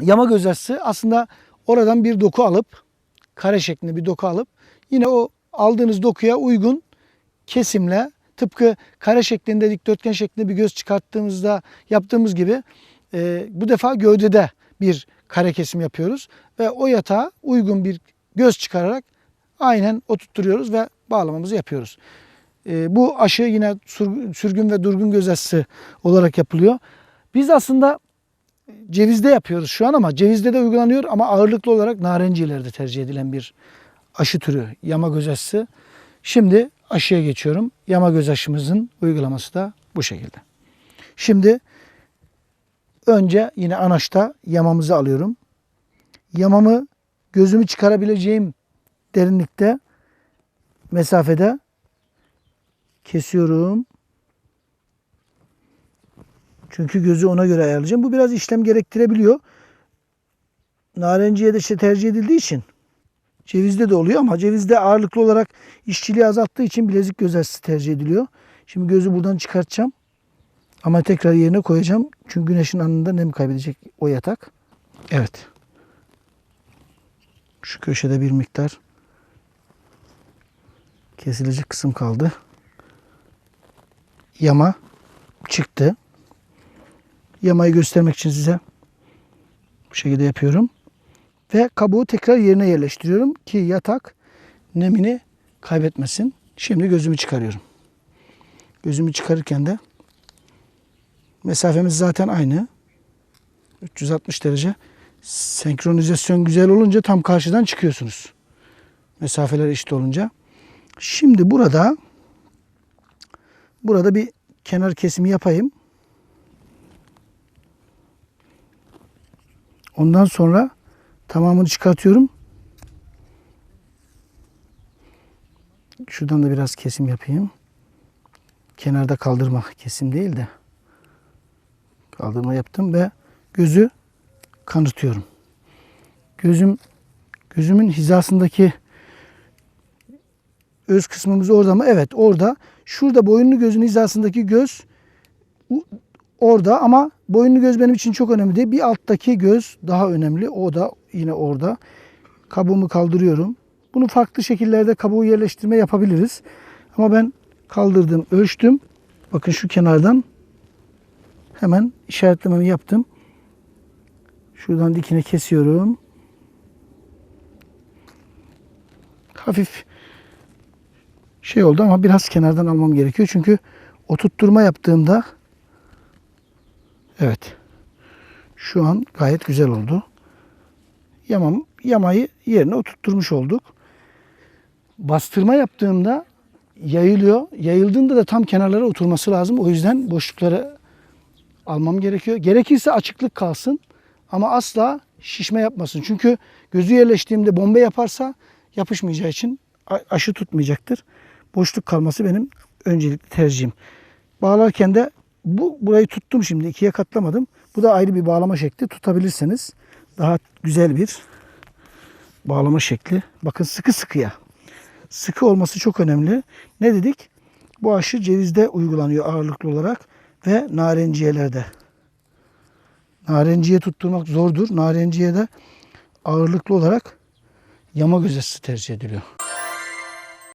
yama göz aslında oradan bir doku alıp kare şeklinde bir doku alıp yine o aldığınız dokuya uygun kesimle tıpkı kare şeklinde dikdörtgen şeklinde bir göz çıkarttığımızda yaptığımız gibi e, bu defa gövdede bir kare kesim yapıyoruz ve o yatağa uygun bir göz çıkararak aynen oturtturuyoruz ve bağlamamızı yapıyoruz. E, bu aşı yine sürgün ve durgun göz aşısı olarak yapılıyor. Biz aslında cevizde yapıyoruz şu an ama cevizde de uygulanıyor ama ağırlıklı olarak narenciyelerde tercih edilen bir aşı türü yama göz aşısı. Şimdi aşıya geçiyorum. Yama göz aşımızın uygulaması da bu şekilde. Şimdi önce yine anaçta yamamızı alıyorum. Yamamı gözümü çıkarabileceğim derinlikte mesafede kesiyorum. Çünkü gözü ona göre ayarlayacağım. Bu biraz işlem gerektirebiliyor. Narenciye de işte tercih edildiği için cevizde de oluyor ama cevizde ağırlıklı olarak işçiliği azalttığı için bilezik göz tercih ediliyor. Şimdi gözü buradan çıkartacağım. Ama tekrar yerine koyacağım. Çünkü güneşin anında nem kaybedecek o yatak. Evet. Şu köşede bir miktar kesilecek kısım kaldı. Yama çıktı. Yamayı göstermek için size bu şekilde yapıyorum. Ve kabuğu tekrar yerine yerleştiriyorum ki yatak nemini kaybetmesin. Şimdi gözümü çıkarıyorum. Gözümü çıkarırken de mesafemiz zaten aynı. 360 derece. Senkronizasyon güzel olunca tam karşıdan çıkıyorsunuz. Mesafeler eşit olunca. Şimdi burada burada bir kenar kesimi yapayım. Ondan sonra tamamını çıkartıyorum. Şuradan da biraz kesim yapayım. Kenarda kaldırma kesim değil de kaldırma yaptım ve gözü kanırtıyorum. Gözüm gözümün hizasındaki öz kısmımız orada mı? Evet orada. Şurada boyunlu gözün hizasındaki göz orada ama boyunlu göz benim için çok önemli değil. Bir alttaki göz daha önemli. O da yine orada. Kabuğumu kaldırıyorum. Bunu farklı şekillerde kabuğu yerleştirme yapabiliriz. Ama ben kaldırdım, ölçtüm. Bakın şu kenardan hemen işaretlememi yaptım. Şuradan dikine kesiyorum. Hafif şey oldu ama biraz kenardan almam gerekiyor. Çünkü oturtturma yaptığımda evet şu an gayet güzel oldu. Yamam, yamayı yerine oturtturmuş olduk. Bastırma yaptığımda yayılıyor. Yayıldığında da tam kenarlara oturması lazım. O yüzden boşlukları almam gerekiyor. Gerekirse açıklık kalsın ama asla şişme yapmasın. Çünkü gözü yerleştiğimde bombe yaparsa yapışmayacağı için aşı tutmayacaktır. Boşluk kalması benim öncelikli tercihim. Bağlarken de bu burayı tuttum şimdi ikiye katlamadım. Bu da ayrı bir bağlama şekli tutabilirseniz daha güzel bir bağlama şekli. Bakın sıkı sıkıya. Sıkı olması çok önemli. Ne dedik? Bu aşı cevizde uygulanıyor ağırlıklı olarak ve narenciyelerde. Narenciye tutturmak zordur. Narenciye de ağırlıklı olarak yama gözesi tercih ediliyor.